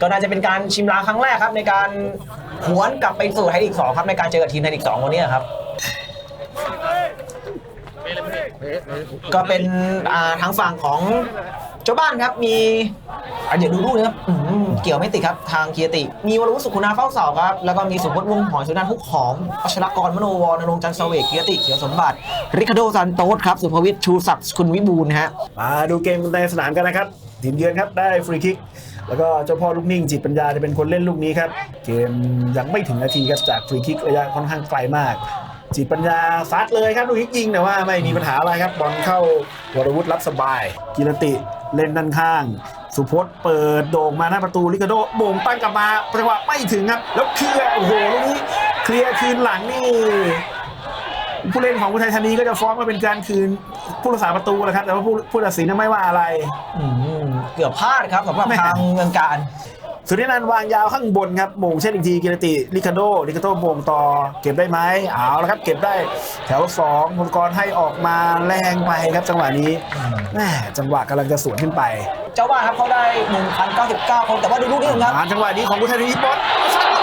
ก็น่าจะเป็นการชิมลางครั้งแรกครับ ในการหวนกลับไปสู่ไทยลีก2ครับในการเจอกับทีมไทยลีก2วันนี้ครับ ก็เป็นทางฝั่งของเจ้าบ้านครับมีอะเดี๋ยวดูรูปนะครับเกี่ยวไม่ติดครับทางเคียติ มีวรวุฒิสุขุนาเฝ้าเสาครับ แล้วก็มีสมพจน์วงหอยสุนันท์พุกหอมอัชรกรมโนวรนรงค์จันทร์เสวกเคียติเขียวสมบัติ ริคาโดซันโตสครับ สุภวิทย์ชูศักดิ์คุณวิบูลย์นะฮะมาดูเกมในสนามกันนะครับทีมเยือนครับได้ฟรีคิก แล้วก็เจ้าพ่อลูกนิ่งจิตปัญญาจะเป็นคนเล่นลูกนี้ครับเกมยังไม่ถึงนาทีครับจากฟรีคิกระยะค่อนข้างไกลมาก จิตปัญญาซัดเลยครับลูกนี้ยิงแต่ว่าไม่มีปัญหาอะไรครับบอลเข้าวรวุฒิรับสบาย กิรติเล่นด้านข้าง สุพจน์เปิดโด่งมาหน้าประตูลิกาโดโบ่งตั้งกลับมาจังหวะไม่ถึงครับ แล้วเคลียร์โอ้โหลูกนี้เคลียร์คืนหลังนี่ ผู้เล่นของอุทัยธานีก็จะฟ้องว่าเป็นการคืนผู้รักษาประตูแหละครับ แต่ว่าผู้ผู้ตัดสินน่ะไม่ว่าอะไร อืมเกือบพลาดครับสำหรับแม่ทางเมืองการ สุรินันท์วางยาวข้างบนครับโมงเช่นอีกทีกิรติลิคาโดลิคาโดโมงต่อเก็บได้ไหมเอาแล้วครับเก็บได้แถวสองพลกรให้ออกมาแรงไปครับจังหวะนี้แม่จังหวะกำลังจะสวนขึ้นไป เจ้าบ้านครับเขาได้1,099คนแต่ว่าดูลูกนี้ครับผ่านจังหวะนี้ของอุทัยธานีบอล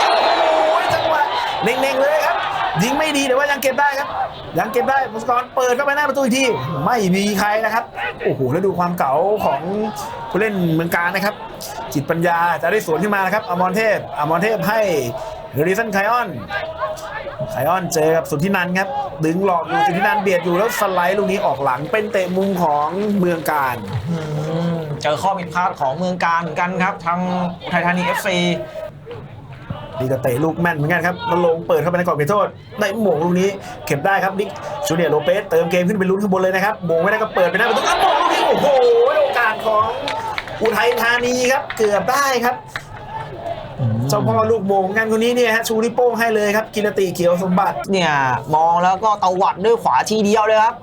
โอ้ยจังหวะเน่งๆเลยครับยิงไม่ดีแต่ว่ายังเก็บได้ครับ ยังเก็บได้พลกรเปิดเข้าไปหน้าประตูอีกทีไม่มีใครนะครับ โอ้โหแล้วดูความเก๋าของผู้เล่นเมืองการนะครับ จิตปัญญาจะได้สวนขึ้นมานะครับอมรเทพอมรเทพให้เรดิสันไคออนไคออนเจอกับสุทธินันครับ ดึงหลอกอยู่สุทธินันเบียดอยู่แล้วสไลด์ลูกนี้ออกหลังเป็นเตะมุมของเมืองการเจอข้อผิดพลาดของเมืองการเหมือนกันครับทางไทยธานี FC ดีก็เตะลูกแม่นเหมือนกันครับแล้วลงเปิดเข้าไปในกรอบเขตโทษได้หม่งลูกนี้เก็บได้ครับนิกจูเนียร์โลเปสเติมเกมขึ้นไปลุ้นข้างบนเลยนะครับหม่งไม่ได้ก็เปิดไปหน้าประตูอ้าวหม่งลูกนี้โอ้โหโอกาสของอุทัยธานีครับเกือบได้ครับเจ้าพ่อลูกโมงงานคนนี้เนี่ยฮะชูนิโป้งให้เลยครับกิรติเขียวสมบัติเนี่ยมองแล้วก็ตวัดด้วยขวาทีเดียวเลยครับ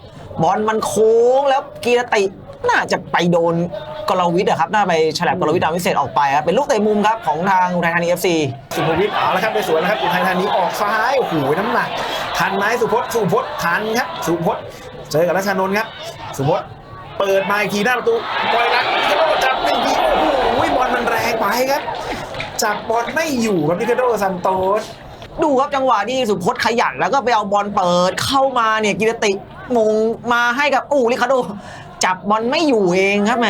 บอลมันโค้งแล้วกีรติน่าจะไปโดน กรวิทย์อะครับน่าไปฉลับกรวิทย์ดาววิเศษออกไปครับเป็นลูกเตะมุมครับของทางอุทัยธานี FC สุภวิทย์เอาละครับไปสวนแล้วครับอุทัยธานีออกซ้ายโอ้โหน้ำหนักทันไหมสุพจน์สุพจน์ทันครับสุพจน์เจอกับรัชนนท์ครับสุพจน์เปิดมาอีกทีหน้าประตูปล่อยหลังนิคาโดจับหนึ่งทีโอ้โหบอลมันแรงไปครับจับบอลไม่อยู่ครับนิคาโดซันโตสดูครับจังหวะที่สุพจน์ขยันแล้วก็ไปเอาบอลเปิดเข้ามาเนี่ยกิรติมงมาให้กับอูริคาโด จับบอลไม่อยู่เองครับแหม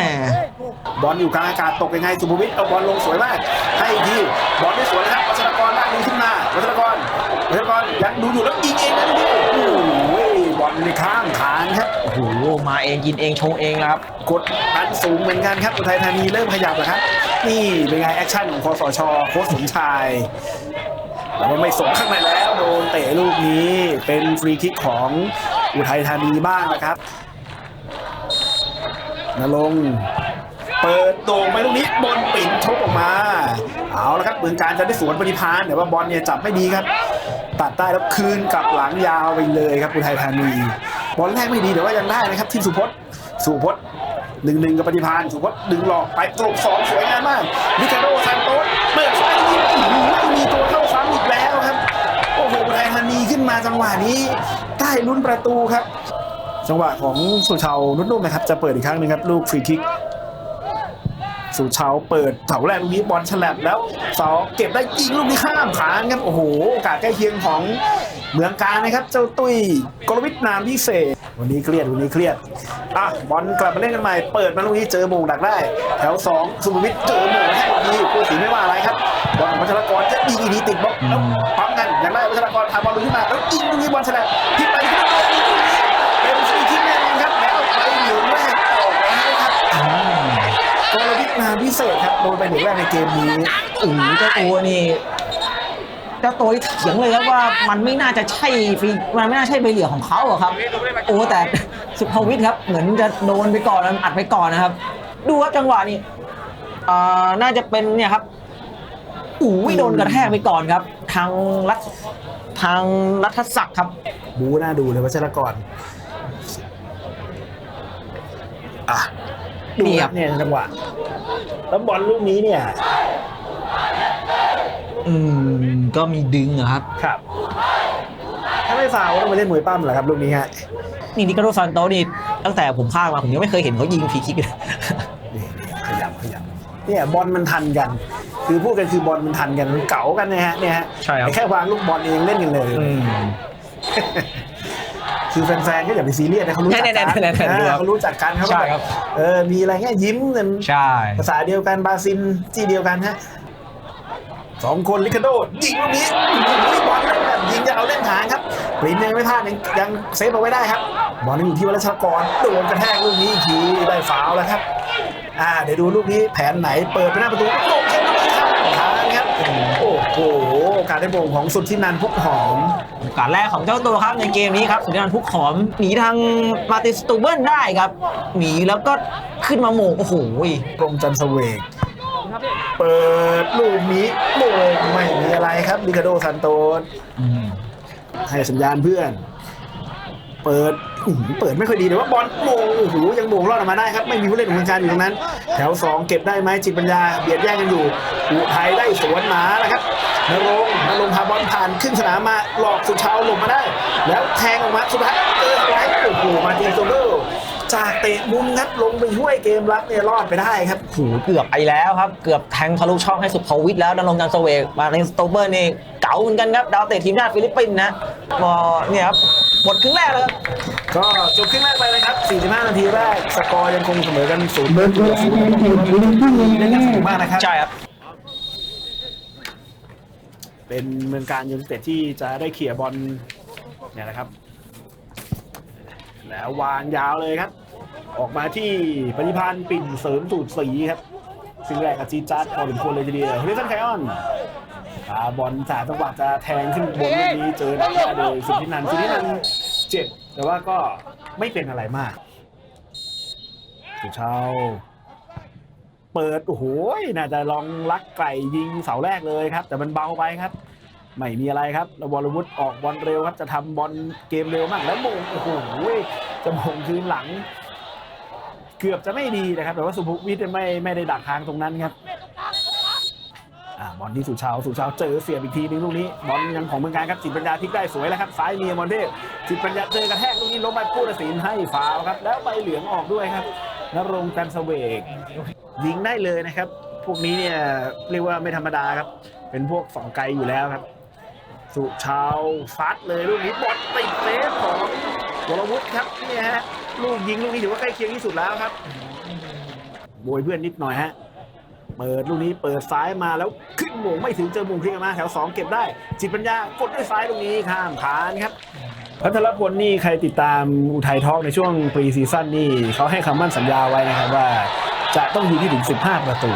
บอลอยู่กลางอากาศตกยังไงสุภวิทย์เอาบอลลงสวยมากให้อีกทีบอลไม่สวยนะครับวัชรกรลากมือขึ้นมาวัชรกรวัชรกรยังดูอยู่แล้วยิงเองนะนี่โอ้โหบอลในข้างทางครับโอ้โหมาเองกินเองชงเองแล้วครับกดดันสูงเหมือนกันครับอุทัยธานีเริ่มขยับแล้วครับนี่เป็นไงแอคชั่นของคอสชโค้ชสมชายแล้วก็ไม่สมข้างในแล้วโดนเตะลูกนี้เป็นฟรีคิกของอุทัยธานีบ้างนะครับ นรงเปิดโด่งไปลูกนี้บอลปิ่นชกออกมา เอาละครับเมืองการจะได้สวนปฏิพานแต่ว่าบอลเนี่ยจับไม่ดีครับ ตัดได้แล้วคืนกลับหลังยาวไปเลยครับอุทัยธานีบอลแรกไม่ดีแต่ว่ายังได้นะครับทีมสุพจน์สุพจน์หนึ่งหนึ่งกับปฏิพานสุพจน์ดึงหลอกไปตรงสองสวยงามมากมิคาโดซันโตสเปิดไฟยิงไม่มีตัวเข้าซ้ำอีกแล้วครับ โอ้โหไทยธานีขึ้นมาจังหวะนี้ได้ลุ้นประตูครับ จังหวะของสุชาวนุ่มๆนะครับ จะเปิดอีกครั้งหนึ่งครับ ลูกฟรีคิก สุชาวเปิดเสาแรกลูกนี้บอลฉลับแล้วเสาเก็บได้ยิงลูกนี้ข้ามขานครับโอ้โหโอกาสใกล้เคียงของเมืองการนะครับ เจ้าตุ้ยกรวิทนามพิเศษ วันนี้เครียดวันนี้เครียดอะบอลกลับมาเล่นกันใหม่เปิดมาลูกนี้เจอโมงดักได้ แถวสองสุภวิทย์เจอโมงให้ดีผู้สีไม่ว่าอะไรครับบอลของวัชรกรจะยิงอีกทีติดบล็อกแล้วปั๊มกันอย่างไรวัชรกรทำบอลลูกขึ้นมาแล้วยิงลูกนี้บอลฉลับพลิกไปพลิกมาเป็นฟรีคิกแน่นอนครับแล้วไปเหลืองแรกออกแล้วครับ กรวิทนาพิเศษครับโดนไปหนึ่งแรกในเกมนี้อือเจ้าตัวนี่เจ้าตัวนี่เถียงเลยครับว่ามันไม่น่าจะใช่ฟีมันไม่น่าใช่ใบเหลืองของเขาอะครับ โอ้แต่สุภวิทย์ครับ เหมือนจะโดนไปก่อนอัดไปก่อนนะครับ ดูครับจังหวะนี้อ่าน่าจะเป็นเนี่ยครับอู้ยโดนกระแทกไปก่อนครับ ทางรัฐทางรัฐศักดิ์ครับ บูน่าดูเลยวัชรกรอะ ดูนี่คครัรับบเนี่ยจังหวะแล้วบอลลูกนี้เนี่ย อืม ก็มีดึงอะครับ ครับ ถ้าไม่ฟาวล์ต้องไปเล่นมวยปั้มเหรอครับลูกนี้ฮะ นี่นิโคลซันโตนี่ตั้งแต่ผมพากมาผมยังไม่เคยเห็นเขายิงฟรีคิกเลยนี่นี่ขยับขยับเนี่ยบอลมันทันกัน คือพูดกันคือบอลมันทันกันมันเก๋ากันนะฮะเนี่ยฮะใช่ครับแค่วางลูกบอลเองเล่นกันเลยอืม คือแฟนๆ ก็อย่าไปซีเรียสนะเขารู้จักกันแน่ๆๆๆอ่าดูครับเขารู้จักกันเขาใช่ครับเออมีอะไรเงี้ยยิ้มกันใช่ภาษาเดียวกันบราซิลที่เดียวกันฮะสองคนลิคาโดยิงลูกนี้ยิงบอลเล่นแบบยิงจะเอาเล่นหางครับปรินยังไม่พลาดยังยังเซฟเอาไว้ได้ครับบอลยังอยู่ที่วรชกรโดนกระแทกลูกนี้อีกทีได้ฟาวล์แล้วครับอ่าเดี๋ยวดูลูกนี้แผนไหนเปิดไปหน้าประตูโดนเช็คลูกนี้ครับทางครับโอ้โหโอกาสได้โมงของสุดที่นันท์พุกหอม โอกาสแรกของเจ้าตัวครับในเกมนี้ครับสุดยอดพุกหอมหนีทางมาตินสตูเบิลได้ครับหนีแล้วก็ขึ้นมาโหมงโอ้โหกรมจันทร์เสวกเปิดลูกนี้โมงไม่มีอะไรครับลิคาโดซันโตสให้สัญญาณเพื่อน เปิดอื้อหือ เปิดไม่ค่อยดีแต่ว่าบอลโมงโอ้โหยังโมงรอดออกมาได้ครับ ไม่มีผู้เล่นของทางการอยู่ตรงนั้น แถวสองเก็บได้ไหมจิตปัญญาเบียดแย่งกันอยู่อุทัยได้สวนหมาแล้วครับนรงนรงพาบอลผ่านขึ้นสนามมาหลอกสุชาวหลบมาได้ แล้วแทงออกมาสุดท้ายเจอไว้โอ้โหมาตินโซเบลจากเตะมุมครับลงไปช่วยเกมรับเนี่ยรอดไปได้ครับโอ้โหเกือบไปแล้วครับ เกือบแทงทะลุช่องให้สุภวิทย์แล้วดำรงจันทร์เสวกมาในสโตเบอร์นี่เก๋าเหมือนกันครับดาวเตะทีมชาติฟิลิปปินส์นะพอเนี่ยครับ หมดครึ่งแรกแล้วครับก็จบครึ่งแรกไปนะครับ 45 นาทีแรก สกอร์ยังคงเสมอกันศูนย์เล่นกันสนุกมากนะครับ ใช่ครับ เป็นเมืองการยูไนเต็ดที่จะได้เขี่ยร์บอลเนี่ยนะครับ แล้ววางยาวเลยครับ ออกมาที่ปฏิพันธ์ปิ่นเสริมสูตรสีครับซึ่งแรกกับจีดจัดพอสมควรเลยทีเดียวเฮลิสันไคออน ปาบอลสาจังหวะจะแทงขึ้นบนลูกนี้เจอดักหน้าโดยสุทธินันท์สุทธินันท์เจ็บ แต่ว่าก็ไม่เป็นอะไรมากสุชาวเปิดโอ้โหน่าจะลองลักไก่ยิงเสาแรกเลยครับ แต่มันเบาไปครับ ไม่มีอะไรครับแล้ววอลวุฒออกบอลเร็วครับ จะทำบอลเกมเร็วมากแล้วโมงโอ้โหจะโมงคืนหลัง เกือบจะไม่ดีนะครับ แต่ว่าสุภวิทย์ไม่ไม่ได้ดักทางตรงนั้นครับ อ่าบอลที่สุชาวสุชาวเจอเสียบอีกทีนึงลูกนี้บอลยังของเมืองการครับจิตปัญญาพลิกได้สวยแล้วครับซ้ายมีมอนเทพจิตปัญญาเจอกระแทกลูกนี้ล้มไปผู้ตัดสินให้ฟาวครับ แล้วใบเหลืองออกด้วยครับนรงค์จันเสวกยิงได้เลยนะครับ พวกนี้เนี่ยเรียกว่าไม่ธรรมดาครับ เป็นพวกสองไกลอยู่แล้วครับ สุชาวฟัดเลยลูกนี้บอลติดเซฟของวรวุฒิครับนี่ฮะลูกยิงลูกนี้ถือว่าใกล้เคียงที่สุดแล้วครับโบยเพื่อนนิดหน่อยฮะ เปิดลูกนี้เปิดซ้ายมาแล้วขึ้นโมงไม่ถึงเจอมุมคลิกมาแถวสองเก็บได้ จิตปัญญากดด้วยซ้ายตรงนี้ข้ามผ่านครับ พัทรพลนี่ใครติดตามอุทัยทอกในช่วงปรีซีซั่นนี่เขาให้คำมั่นสัญญาไว้นะครับว่า จะต้องยิงที่ถึง 15 ประตู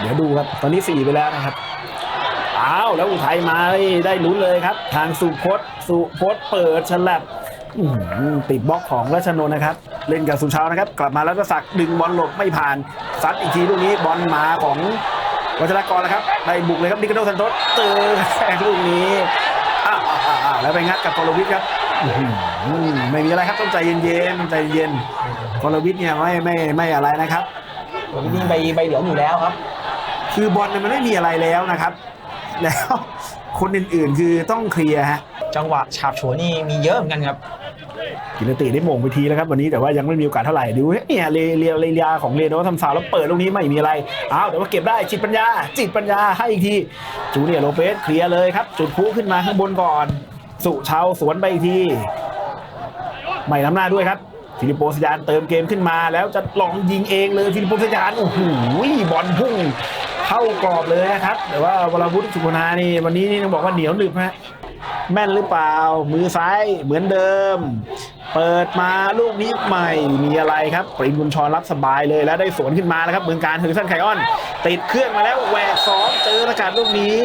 เดี๋ยวดูครับ ตอนนี้ 4 ไปแล้วนะครับอ้าวแล้วอุทัยมาได้ลุ้นเลยครับ ทางสุพจน์สุพจน์เปิดฉลับติดบล็อกของราชนนท์นะครับ เล่นกับสุชาวนะครับ กลับมาแล้วก็ศักดิ์ดึงบอลหลบไม่ผ่านซัดอีกทีลูกนี้บอลมาของวัชรกรแล้วครับได้บุกเลยครับดิคาโดซันโตสเจอแทงลูกนี้อ้าวอ้าวอ้าวอ้าวแล้วไปงัดกับกรวิทย์ครับอื้อหือไม่มีอะไรครับต้องใจเย็นๆใจเย็นกรวิทย์เนี่ยไม่ไม่ไม่อะไรนะครับผมนี่ใบใบเหลืองอยู่แล้วครับ คือบอลเนี่ยมันไม่มีอะไรแล้วนะครับ แล้วคนอื่นๆคือต้องเคลียร์ฮะจังหวะฉาบฉวยนี่มีเยอะเหมือนกันครับ กินติได้โมงไปทีแล้วครับวันนี้แต่ว่ายังไม่มีโอกาสเท่าไหร่ดูเนี่ยเรียเรียของเรโนทำฟาวแล้วเปิดลูกนี้ไม่มีอะไรอ้าวแต่ว่าเก็บได้จิตปัญญา จิตปัญญาให้อีกทีจูเนียโลเปสเคลียร์เลยครับ จุดพุขึ้นมาข้างบนก่อน สุชาวสวนไปอีกทีไม่น้ำหน้าด้วยครับฟิลิปโปสยานเติมเกมขึ้นมาแล้วจะลองยิงเองเลยฟิลิปโปสยานโอ้โหบอลพุ่งเข้ากรอบเลยนะครับ แต่ว่าวรวุฒิสุพนานี่วันนี้นี่ต้องบอกว่าเหนียวหนึบฮะ แม่นหรือเปล่า มือซ้ายเหมือนเดิม เปิดมาลูกนี้ใหม่มีอะไรครับปริมกุญชรรับสบายเลยแล้วได้สวนขึ้นมาแล้วครับเมืองการเฮอริสันไคออน ติดเครื่องมาแล้วแหวกสองเจอประกาศลูกนี้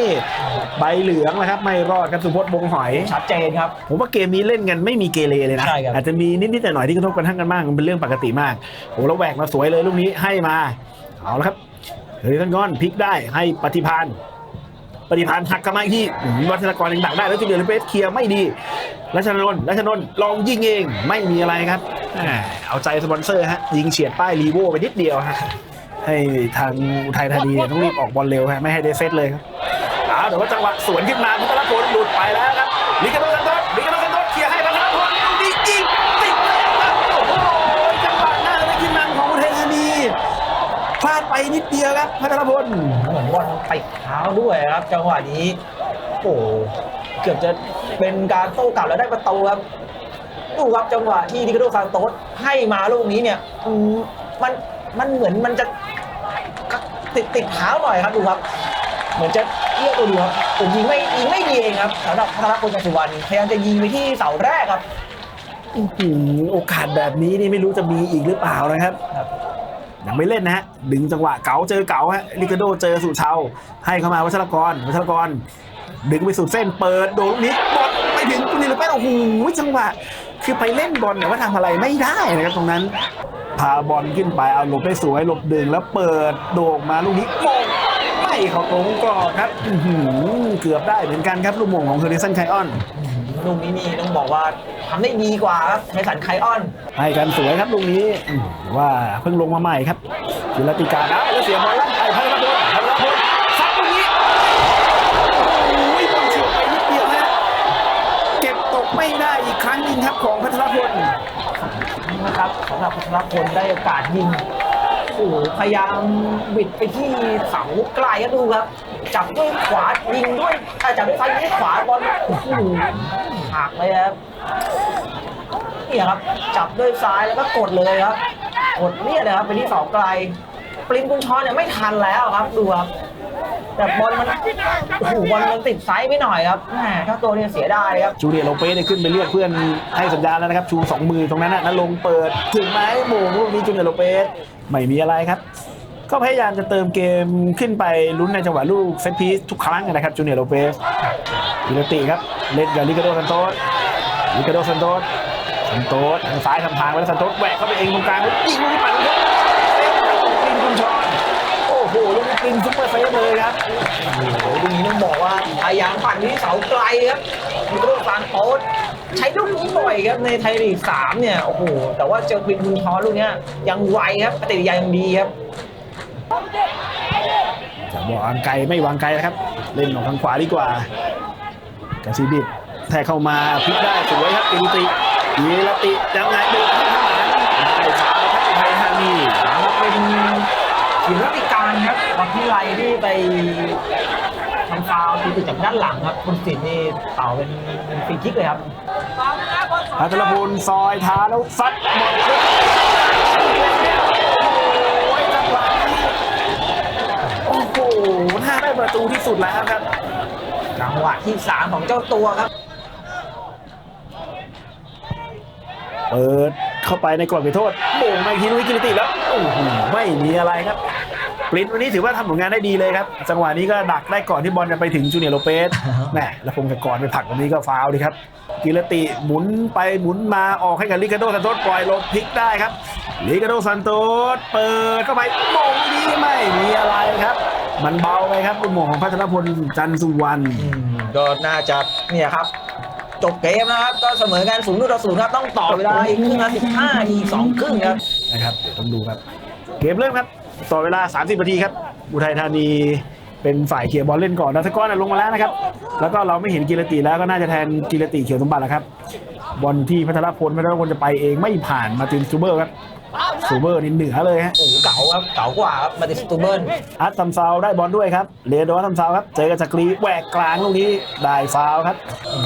ใบเหลืองนะครับไม่รอดครับสุพจน์บงหอยชัดเจนครับผมว่าเกมนี้เล่นกันไม่มีเกเรเลยนะใช่ครับอาจจะมีนิดๆหน่อยๆที่กระทบกระทั่งกันบ้างมันเป็นเรื่องปกติมากโอ้แล้วแหวกมาสวยเลยลูกนี้ให้มาเอาละครับเฮอริสันก้อนพลิกได้ให้ปฏิพาน ปฏิพานหักกลับมาอีกที่อื้อหือวัฒนกรยังดักได้แล้วจูเนียร์เลเปสเคลียร์ไม่ดีรัชนนท์รัชนนท์ลองยิงเองไม่มีอะไรครับแหมเอาใจสปอนเซอร์ฮะยิงเฉียดป้ายรีโวไปนิดเดียวฮะให้ทางอุทัยธานีเนี่ยต้องรีบออกบอลเร็วฮะไม่ให้ได้เซตเลยครับเอาแต่ว่าจังหวะสวนขึ้นมาพัทรพลหลุดไปแล้วครับลิกาโดซันโตสลิกาโด น้าและขึ้นนำของอุทัยธานีพลาดไปนิดเดียวครับพัทรพลเหมือนบอลติดเท้าด้วยครับ จังหวะนี้ โอ้โหเกือบจะเป็นการโต้กลับแล้วได้ประตูครับดูครับจังหวะที่ดิคาโดซานโตสให้มาลูกนี้เนี่ยอืมมันมันเหมือนมันจะติดติดเท้าหน่อยครับดูครับ เหมือนจะเอี้ยวตัวดูครับแต่ยิงไม่ยิงไม่ดีเองครับสำหรับพัทรพลจันทร์สุวรรณพยายามจะยิงไปที่เสาแรกครับอื้อหือโอกาสแบบนี้นี่ไม่รู้จะมีอีกหรือเปล่านะครับครับ ยังไม่เล่นนะฮะดึงจังหวะเก๋าเจอเก๋าฮะลิกาโดเจอสุชาวให้เข้ามาวัชรกรวัชรกร ดึงไปสุดเส้นเปิดโดนลูกนี้บอลไปถึงคุณนิลเปนโอ้โหจังหวะ คือไปเล่นบอลแต่ว่าทำอะไรไม่ได้นะครับตรงนั้น พาบอลขึ้นไปเอาหลบได้สวยหลบดึงแล้วเปิดโด่งมาลูกนี้โมงไม่เข้าตรงกรอบครับเกือบได้เหมือนกันครับลูกมงของเฮอร์ริสันไคออน ลูกนี้นี่ต้องบอกว่าทำได้ดีกว่าครับไทสันไคออน ให้กันสวยครับลูกนี้อืมว่าเพิ่งลงมาใหม่ครับศิลติการนะแล้วเสียบอลลั่นไปพัทรพลพัทรพลซัดลูกนี้โอ้ยบอลเฉียวไปนิดเดียวฮะเก็บตกไม่ได้อีกครั้งหนึงครับของพัทรพล นะครับสำหรับพัทรพลได้โอกาสยิง โอ้โหพยายามบิดไปที่เสาไกลก็ดูครับ จับด้วยขวายิงด้วยเอ่จับด้วยซ้ายยิงด้วยขวาบอลโอ้โหหักเลยครับเนี่ยครับ จับด้วยซ้ายแล้วก็กดเลยครับ กดเนี่ยนะครับไปที่เสาไกล ปรินกุญชรเนี่ยไม่ทันแล้วครับดูครับแต่บอลมันโอ้โหบอลมันติดไซส์ไปหน่อยครับแหมถ้าตัวเนี่ยเสียดายครับ จูเนียโลเปสเนี่ยขึ้นไปเรียกเพื่อนให้สัญญาณแล้วนะครับ ชูสองมือตรงนั้นนะนั้นลงเปิด ถึงไหมโมงลูกนี้จูเนียโลเปส ไม่มีอะไรครับ ก็พยายามจะเติมเกมขึ้นไปลุ้นในจังหวะลูกเซตพีซทุกครั้งนะครับจูเนียร์โลเปสกิรติครับเล่นกับลิกาโดซันโตสลิกาโดซันโตสซันโตสทางซ้ายทำทางไปแล้วซันโตสแหวกเข้าไปเองตรงกลางแล้วยิงลูกนี้ปัดลูกนี้คุณชอนโอ้โหลูกนี้ปินซุปเปอร์เซฟเลยครับโอ้โหลูกนี้ต้องบอกว่าพยายามปั่นที่เสาไกลครับมีโรฟานโต๊ด ใช้ลูกนี้บ่อยครับในไทยลีกสามเนี่ยโอ้โหแต่ว่าเจอควินบุญทอลูกเนี้ยยังไวครับปฏิกิริยายังดีครับจะบอกวางไกลไม่วางไกลนะครับ เล่นออกทางขวาดีกว่ากาซิบิดแทกเข้ามาพลิกได้สวยครับกิริติกิรติยังไงเดินข้างหลังได้ฟาวล์ครับไทยธานีแล้วเป็นทีมรัติการครับวันที่ไรที่ไปทำฟาวล์ตีติดจากด้านหลังครับคุณสิทธิ์นี่เป่าเป็นฟรีคิกเลยครับ พัทรพลซอยท้าแล้วซัดบอลขึ้นโอ้ยจังหวะนี้โอ้โหน่าได้ประตูที่สุดแล้วครับ จังหวะที่สามของเจ้าตัวครับ เปิดเข้าไปในกรอบเขตโทษโป่งมาอีกทีนุ้ยกิรติแล้ว โอ้โห ไม่มีอะไรครับ ปรินวันนี้ถือว่าทำผลงานได้ดีเลยครับ จังหวะนี้ก็ดักได้ก่อนที่บอลจะไปถึงจูเนียร์โลเปสแหมแล้วพงศกรไปผลักวันนี้ก็ฟาวล์ดีครับกิรติหมุนไปหมุนมาออกให้กับลิกาโดซันโตสปล่อยหลบพลิกได้ครับลิกาโดซันโตสเปิดเข้าไปโมงนี้ไม่มีอะไรครับ มันเบาไปครับลูกโมงของพัทรพลจันทร์สุวรรณอืมก็น่าจะเนี่ยครับจบเกมนะครับก็เสมอกันศูนย์ต่อศูนย์ครับต้องต่อเวลาอีกครึ่งละสิบห้าทีสองครึ่งครับนะครับเดี๋ยวต้องดูครับ เกมเริ่มครับ ต่อเวลา 30นาทีครับ อุทัยธานีเป็นฝ่ายเคลียร์บอลเล่นก่อนดัสกอนลงมาแล้วนะครับ แล้วก็เราไม่เห็นกีรติแล้วก็น่าจะแทนกีรติเขียวสมบัติแล้วครับ บอลที่พัทรพลพัทรพลจะไปเองไม่ผ่านมาตินซูเบอร์ครับซูเบอร์นี่เหนือเลยฮะโอ้โหเก่าครับเก่ากว่าครับมาติสตูเบิร์นอัตซัมซาวได้บอลด้วยครับเลโดอัตซัมซาวครับเจอกับจักรีแหวกกลางลูกนี้ได้ฟาวล์ครับ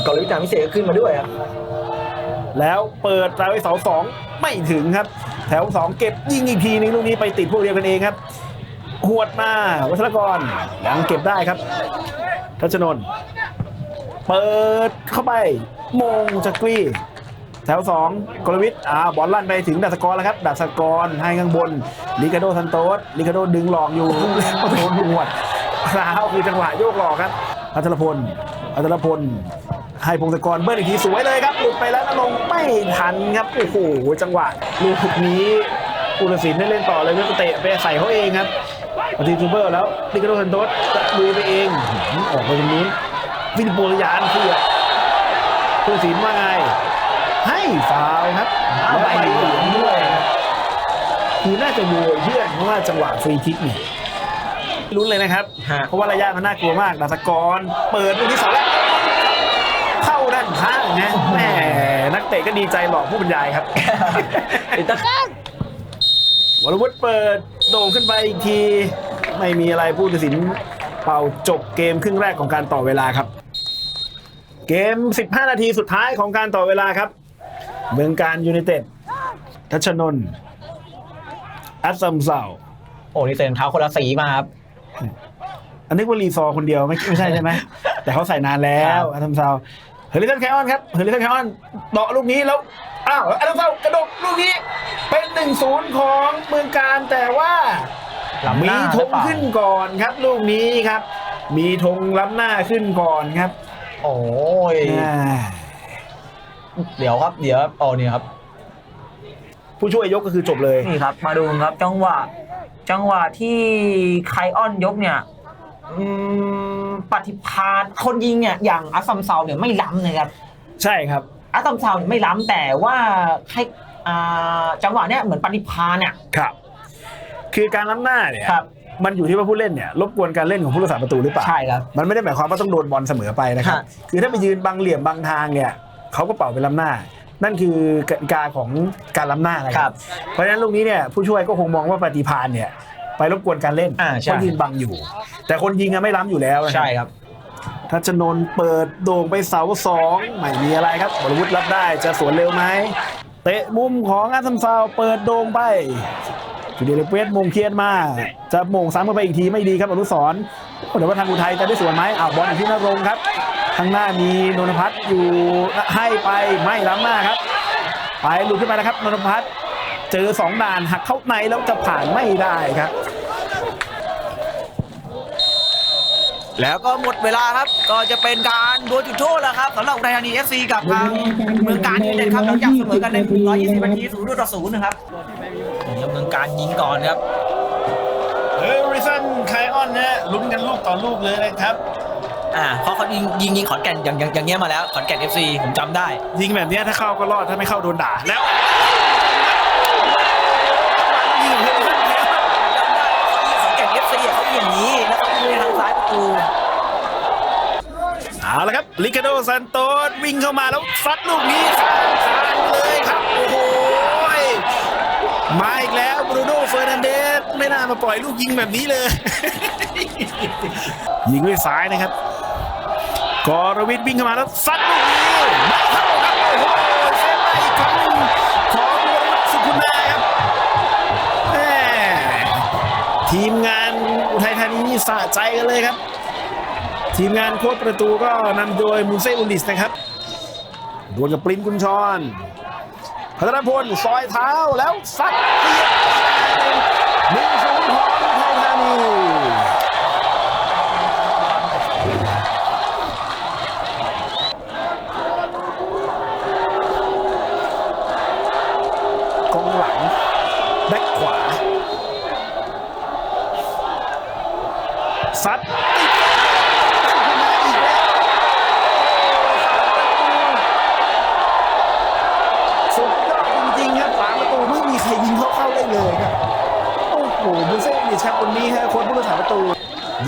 กอลิตามิเศษก็ขึ้นมาด้วยครับแล้วเปิดตาไว้เสาสองไม่ถึงครับแถวสองเก็บยิงอีกทีนึงลูกนี้ไปติดพวกเดียวกันเองครับ หวดมาวัชรกรยังเก็บได้ครับทัชนน์เปิดเข้าไปมงจักรีแถวสองกลวิทย์อ่าบอลลั่นไปถึงดัสกรแล้วครับดัสกรให้ข้างบนลิกาโดซันโตสลิกาโดดึงหลอกอยู่โดนหวดพราวคือจังหวะโยกหลอกครับพัทรพลพัทรพล ให้พงศกรเบิ้ลอีกทีสวยเลยครับหลุดไปแล้วนรงไม่ทันครับโอ้โหจังหวะลูกนี้ปุรศิลป์ได้เล่นต่อเลยเพื่อเตะไปใส่เขาเองครับปฏิทูเบอร์แล้วลิกโดซันโตสจะลุยไปเองออกไปตรงนู้นฟิลิปโปรยานเพื่อปุรศิลป์ว่าไง ให้ฟาวครับเอาใบเหลืองด้วยคือน่าจะโวยเพื่อนเพราะว่าจังหวะฟรีคิกนี่ลุ้นเลยนะครับ เพราะว่าระยะมันน่ากลัวมากดัสกรเปิดลูกที่สองแล้ว ข้าด้านข้างนะแหมนักเตะก็ดีใจหลอกผู้บรรยายครับ ติดตะวรวุฒิเปิดโด่งขึ้นไปอีกที ไม่มีอะไรผู้ตัดสินเป่าจบเกมครึ่งแรกของการต่อเวลาครับ เกม 15 นาทีสุดท้ายของการต่อเวลาครับ เมืองการยูไนเต็ดทัชนนท์อัสซัมเซาโอ้นี่ใส่รองเท้าคนละสีมาครับ อันนี้ว่ารีซอร์คนเดียวไม่ไม่ใช่ใช่ไหม แต่เขาใส่นานแล้วครับอัสซัมเซา เฮลิสันแคออนครับเฮลิสันแคออนเดาะลูกนี้แล้วอ้าวอัสซัมเซากระโดดลูกนี้เป็นหนึ่งศูนย์ของเมืองการแต่ว่าล้ำหมีน้าธงขึ้นก่อนครับ ลูกนี้ครับ มีธงล้ำหน้าขึ้นก่อนครับ โอ้ยอ่าเดี๋ยวครับเดี๋ยวโอ้นี่ครับ ผู้ช่วยยกก็คือจบเลยนี่ครับ มาดูครับ จังหวะ จังหวะที่ไคออนยกเนี่ย อืมปฏิพานคนยิงเนี่ยอย่างอัสซัมเซาเนี่ยไม่ล้ำนะครับใช่ครับอัสซัมเซาเนี่ยไม่ล้ำแต่ว่าใครอ่าจังหวะเนี่ยเหมือนปฏิพานเนี่ยครับ คือการล้ำหน้าเนี่ยครับ มันอยู่ที่ว่าผู้เล่นเนี่ยรบกวนการเล่นของผู้รักษาประตูหรือเปล่าใช่ครับ มันไม่ได้หมายความว่าต้องโดนบอลเสมอไปนะครับ ฮะ คือถ้าไปยืนบังเหลี่ยมบังทางเนี่ยเขาก็เป่าเป็นล้ำหน้า นั่นคือกติกาของการล้ำหน้านะคครัรับ บ เพราะฉะนั้นลูกนี้เนี่ยผู้ช่วยก็คงมองว่าปฏิพานเนี่ย ไปรบกวนการเล่นอ่าใช่ เพราะยืนบังอยู่ แต่คนยิงอะไม่ล้ำอยู่แล้วนะใช่ครับ ทัชนนท์เปิดโด่งไปเสาสองไม่มีอะไรครับบรวุฒิรับได้จะสวนเร็วไหมเตะมุมของอาซัมซาวเปิดโด่งไปจูเดียเลเวสมงเคลียนมาจะมงซ้ำเข้าไปอีกทีไม่ดีครับอนุสรณ์เดี๋ยวว่าทางอุทัยจะได้สวนไหมอ้าวบอลอยู่ที่นรงค์ครับข้างหน้ามีนนทพัฒน์อยู่ให้ไปไม่ล้ำหน้าครับ ไปหลุดขึ้นไปนะครับนนทพัฒน์ เจอสองด่านหักเข้าในแล้วจะผ่านไม่ได้ครับ แล้วก็หมดเวลาครับ ก็จะเป็นการดวลจุดโทษแล้วครับสำหรับอุทัยธานี FC กับทางเมืองการยูไนเต็ดครับหลังจากเสมอกันใน 120 นาที0ต่อ0นะครับนี่ครับเมืองการยิงก่อนครับเฮอริสันไคออนนะลุ้นกันลูกต่อลูกเลยนะครับอ่าเพราะเขายิงยิงยิงขอนแก่นอย่างอย่างอย่างเงี้ยมาแล้วขอนแก่น FC ผมจำได้ ยิงแบบเนี้ยถ้าเข้าก็รอดถ้าไม่เข้าโดนด่าแล้วยิง เอริสันไคออนจำได้เขายิงขอนอย่างนี้แล้วเขายิงทางซ้ายประตูเอาละครับ ลิคาโดซันโตสวิ่งเข้ามาแล้วซัดลูกนี้ข้างทางเลยครับ โอ้โหมาอีกแล้วบรูโน่เฟอร์นันเดสไม่น่ามาปล่อยลูกยิงแบบนี้เลย ยิงด้วยซ้ายนะครับกอรวิทวิ่งเข้ามาแล้วซัดลูกนี้ไม่เข้าครับ ทีมงานอุทัยธานีนี่สะใจกันเลยครับ ทีมงานโค้ชประตูก็นำโดยมูเซอุลิสนะครับดวลกับปรินกุญชรพัฒนพลซอยเท้าแล้วซัดเตียหนึ่งศูนย์ของอุทัยธานี ซัดติดขึ้นมาอีกแล้วสุดยอดจริงๆครับฝาประตูไม่มีใครยิงเข้าเข้าได้เลยครับโอ้โหมูเซ่มีแชมป์คนนี้ฮะคนผู้รักษาประตู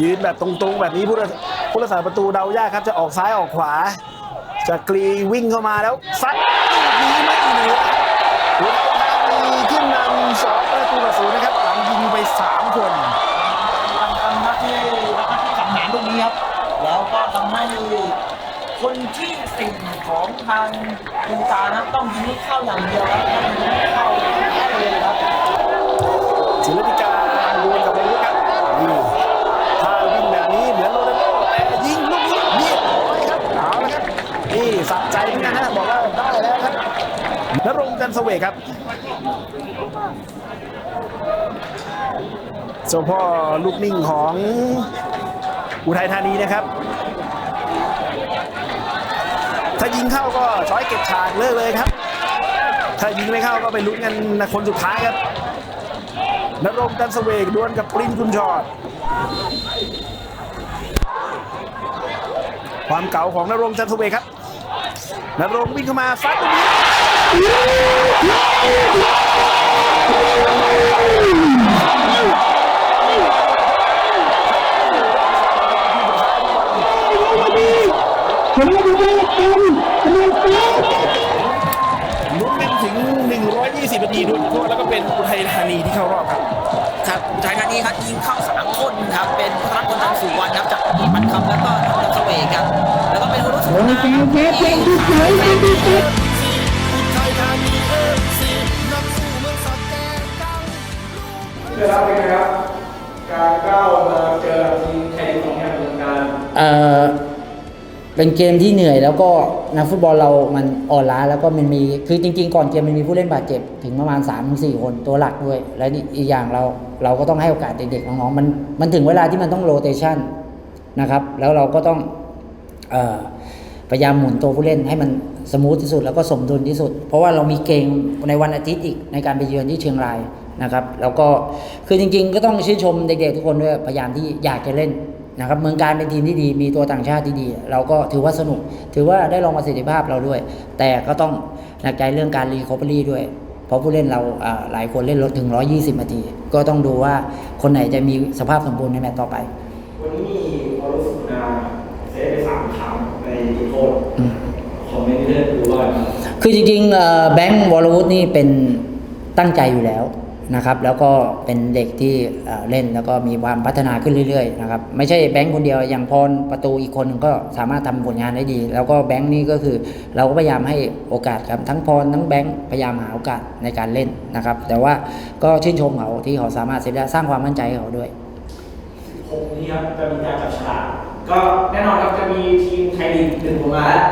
ยืนแบบตรงๆ แบบนี้ผู้รักผู้รักษาประตูเดายากครับจะออกซ้ายออกขวาจะกรีวิ่งเข้ามาแล้วซัดลูกนี้ไม่เหลืออุทัยธานีขึ้นนำสองประตูต่อศูนย์นะครับหลังยิงไปสามคน ก็ทำให้คนที่สิ่งของทางวงการนะต้องยิงให้เข้าอย่างเดียวครับถ้ายิงไม่เข้าแพ้เลยครับศิลปิการดวลกับวงลูกครับนี่ถ้าวิ่งแบบนี้เหมือนโรนัลโดแต่ยิงลูกนี้เรียบร้อยครับเอาละครับนี่สะใจเหมือนกันนะบอกว่าได้แล้วครับนรงค์จันทร์เสวกครับเจ้าพ่อลูกนิ่งของอุทัยธานีนะครับ ถ้ายิงเข้าก็ช้อยเก็บฉากเลิกเลยครับ ถ้ายิงไม่เข้าก็ไปลุ้นกันนคนสุดท้ายครับนรงดันทร์เสวกดวลกับปรินกุญชรความเก่าของนรงดันทร์เสวกครับนรงวิ่งเข้ามาซัดตรงนี้ ผมไม่ได้เป็นผมไม่เป็นลุ้นกันถึง 120นาทีดนจุดโทษแล้วก็เป็นอุทัยธานีที่เข้ารอบครับ ครับอุทัยธานีครับยิงเข้าสามคนครับเป็นพระคนทำสุวรรณครับจากอีมันคำแล้วก็นนทเสวกครับแล้วก็เป็นรุษสุวรรณที่สามแต้มเพื่อรับเป็นไงครับการก้าวมาเจอทีมไทยลีกของแห่งวงการเอ่อ เป็นเกมที่เหนื่อยแล้วก็นักฟุตบอลเรามันอ่อนล้าแล้วก็มันมีคือจริง ๆ ก่อนเกมมันมีผู้เล่นบาดเจ็บถึงประมาณ3ามถึงสคนตัวหลักด้วย และอีกอย่างเราเราก็ต้องให้โอกาสเด็กๆน้องๆมันมันถึงเวลาที่มันต้องโรเตชันนะครับ แล้วเราก็ต้องออพยายามหมุนตัวผู้เล่นให้มันสมูทที่สุดแล้วก็สมดุลที่สุด เพราะว่าเรามีเกมในวันอาทิตย์อีกในการไปเยือนที่เชียงรายนะครับ แล้วก็คือจริง ๆ ก็ต้องชื่นชมเด็กๆทุกคนด้วยพยายามที่อยากจะเล่น นะครับเมืองการเป็นทีมที่ดี มีตัวต่างชาติที่ดี เราก็ถือว่าสนุก ถือว่าได้ลองประสิทธิภาพเราด้วย แต่ก็ต้องหนักใจเรื่องการรีคอเ v อรี่ด้วย เพราะผู้เล่นเราอ่าหลายคนเล่นลดถึง 120 นาที ก็ต้องดูว่าคนไหนจะมีสภาพสมบูรณ์ในแมตช์ต่อไป วันนี้มีวอลสุนาเซฟไปสามครั้งในจุดโทษอืมคอมเมนต์ที่เล่นดูว่าคือจริงๆเอ่อแบงค์วอลวุฒนี่เป็นตั้งใจอยู่แล้ว นะครับ แล้วก็เป็นเด็กที่เเล่นแล้วก็มีความพัฒนาขึ้นเรื่อยๆนะครับไม่ใช่แบงค์คนเดียวอย่างพรประตูอีกคนหนึ่งก็สามารถทำผลงานได้ดี แล้วก็แบงค์นี่ก็คือเราก็พยายามให้โอกาสครับทั้งพรทั้งแบงค์พยายามหาโอกาสในการเล่นนะครับ แต่ว่าก็ชื่นชมเขาที่เขาสามารถเซฟได้สร้างความมั่นใจให้เขาด้วยหกนี้ครับจะมีการจับฉลากก็แน่นอนครับจะมีทีมไทยลีกหนึ่งผลมาแล้ว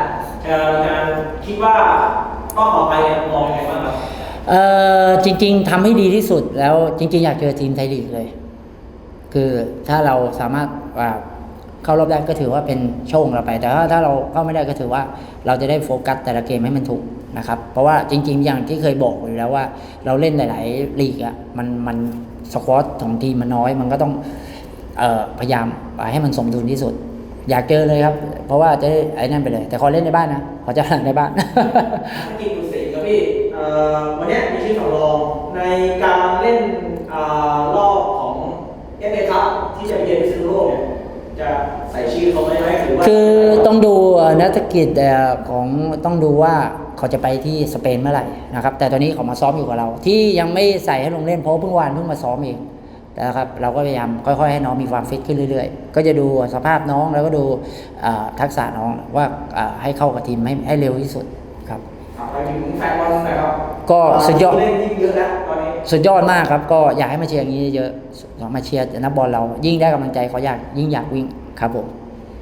จะมีการคิดว่ารอบต่อไปมองยังไงบ้างครับ เออจริง ๆทำให้ดีที่สุดแล้วจริง ๆ อยากเจอทีมไทยลีกเลย คือถ้าเราสามารถว่าเข้ารอบได้ก็ถือว่าเป็นโชคเราไป แต่ถ้าถ้าเราเข้าไม่ได้ก็ถือว่าเราจะได้โฟกัสแต่ละเกมให้มันถูกนะครับ เพราะว่าจริง ๆ อย่างที่เคยบอกอยู่แล้วว่า เราเล่นหลายๆลีกอะมันมันสควอตของทีมมันน้อย มันก็ต้องออพยายามให้มันสมดุลที่สุด อยากเจอเลยครับ เพราะว่าจะได้ไอ้นั่นไปเลย แต่ขอเล่นในบ้านนะขอจะหลังในบ้าน วันนี้มีชื่อสำรองในการเล่นอรอบของเอฟเอครับที่จะไปเยือนพิษณุโลกเนี่ยจะใส่ชื่อเขาไหมไหมหรือว่าคือต้องดูเอ่อนักกิจของต้องดูว่าเขาจะไปที่สเปนเมื่อไหร่นะครับแต่ตอนนี้เขามาซ้อมอยู่กับเรา ที่ยังไม่ใส่ให้ลงเล่นเพราะเพิ่งวานเพิ่งมาซ้อมเองนะครับเราก็พยายามค่อย ๆ ให้น้องมีความฟิตขึ้นเรื่อยๆ ก็จะดูสภาพน้องแล้วก็ดูทักษะน้องว่าให้เข้ากับทีมให้ให้เร็วที่สุดครับ ไปถึงแฟนบอลหน่อยครับก็สุดยอดเล่นยิ่งเยอะแล้วตอนนี้สุดยอดมากครับ ก็อยากให้มาเชียร์อย่างนี้เยอะๆมาเชียร์นักบอลเรายิ่งได้กำลังใจเขาอยากยิ่งอยากวิ่งครับผม